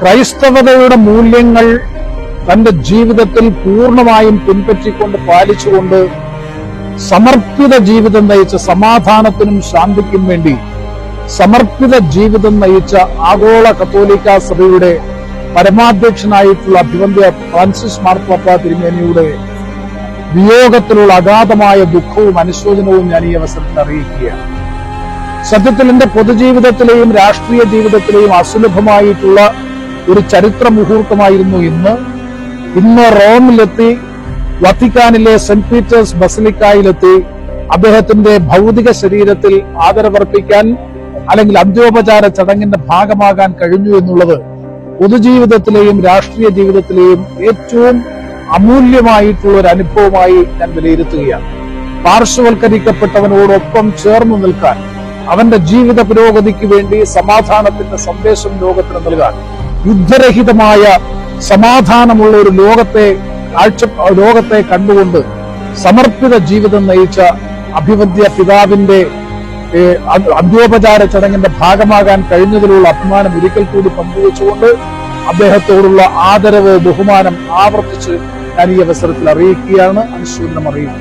ക്രൈസ്തവതയുടെ മൂല്യങ്ങൾ തന്റെ ജീവിതത്തിൽ പൂർണമായും പിൻപറ്റിക്കൊണ്ട് പാലിച്ചുകൊണ്ട് സമർപ്പിത ജീവിതം നയിച്ച സമാധാനത്തിനും ശാന്തിക്കും വേണ്ടി സമർപ്പിത ജീവിതം നയിച്ച ആഗോള കത്തോലിക്ക സഭയുടെ പരമാധ്യക്ഷനായിട്ടുള്ള അഭിവന്ദ്യ ഫ്രാൻസിസ് മാർപ്പാപ്പ തിരുമേനിയുടെ വിയോഗത്തിലുള്ള അഗാധമായ ദുഃഖവും അനുശോചനവും ഞാൻ ഈ അവസരത്തിൽ അറിയിക്കുകയാണ്. സത്യത്തിൽ എന്റെ പൊതുജീവിതത്തിലെയും രാഷ്ട്രീയ ജീവിതത്തിലെയും അസുലഭമായിട്ടുള്ള ഒരു ചരിത്ര മുഹൂർത്തമായിരുന്നു ഇന്ന്. ഇന്ന് റോമിലെത്തി വത്തിക്കാനിലെ സെന്റ് പീറ്റേഴ്സ് ബസലിക്കായിലെത്തി. അദ്ദേഹത്തിന്റെ ഭൗതിക ശരീരത്തിൽ ആദരവർപ്പിക്കാൻ അല്ലെങ്കിൽ അന്ത്യോപചാര ചടങ്ങിന്റെ ഭാഗമാകാൻ കഴിഞ്ഞു എന്നുള്ളത് പൊതുജീവിതത്തിലെയും രാഷ്ട്രീയ ജീവിതത്തിലെയും ഏറ്റവും അമൂല്യമായിട്ടുള്ള ഒരു അനുഭവമായി ഞാൻ വിലയിരുത്തുകയാണ്. പാർശ്വവൽക്കരിക്കപ്പെട്ടവനോടൊപ്പം ചേർന്ന് നിൽക്കാൻ അവന്റെ ജീവിത പുരോഗതിക്ക് വേണ്ടി സമാധാനത്തിന്റെ സന്ദേശം ലോകത്തിന് നൽകാൻ യുദ്ധരഹിതമായ സമാധാനമുള്ള ഒരു ലോകത്തെ കാഴ്ച ലോകത്തെ കണ്ടുകൊണ്ട് സമർപ്പിത ജീവിതം നയിച്ച അഭിവദ്യ പിതാവിന്റെ അന്ത്യോപചാര ചടങ്ങിന്റെ ഭാഗമാകാൻ കഴിഞ്ഞതിലുള്ള അഭിമാനം ഒരിക്കൽ കൂടി പങ്കുവച്ചുകൊണ്ട് അദ്ദേഹത്തോടുള്ള ആദരവ് ബഹുമാനം ആവർത്തിച്ച് ഞാൻ ഈ അവസരത്തിൽ അറിയിക്കുകയാണ്. അനുശൂലനം അറിയിക്കുന്നു.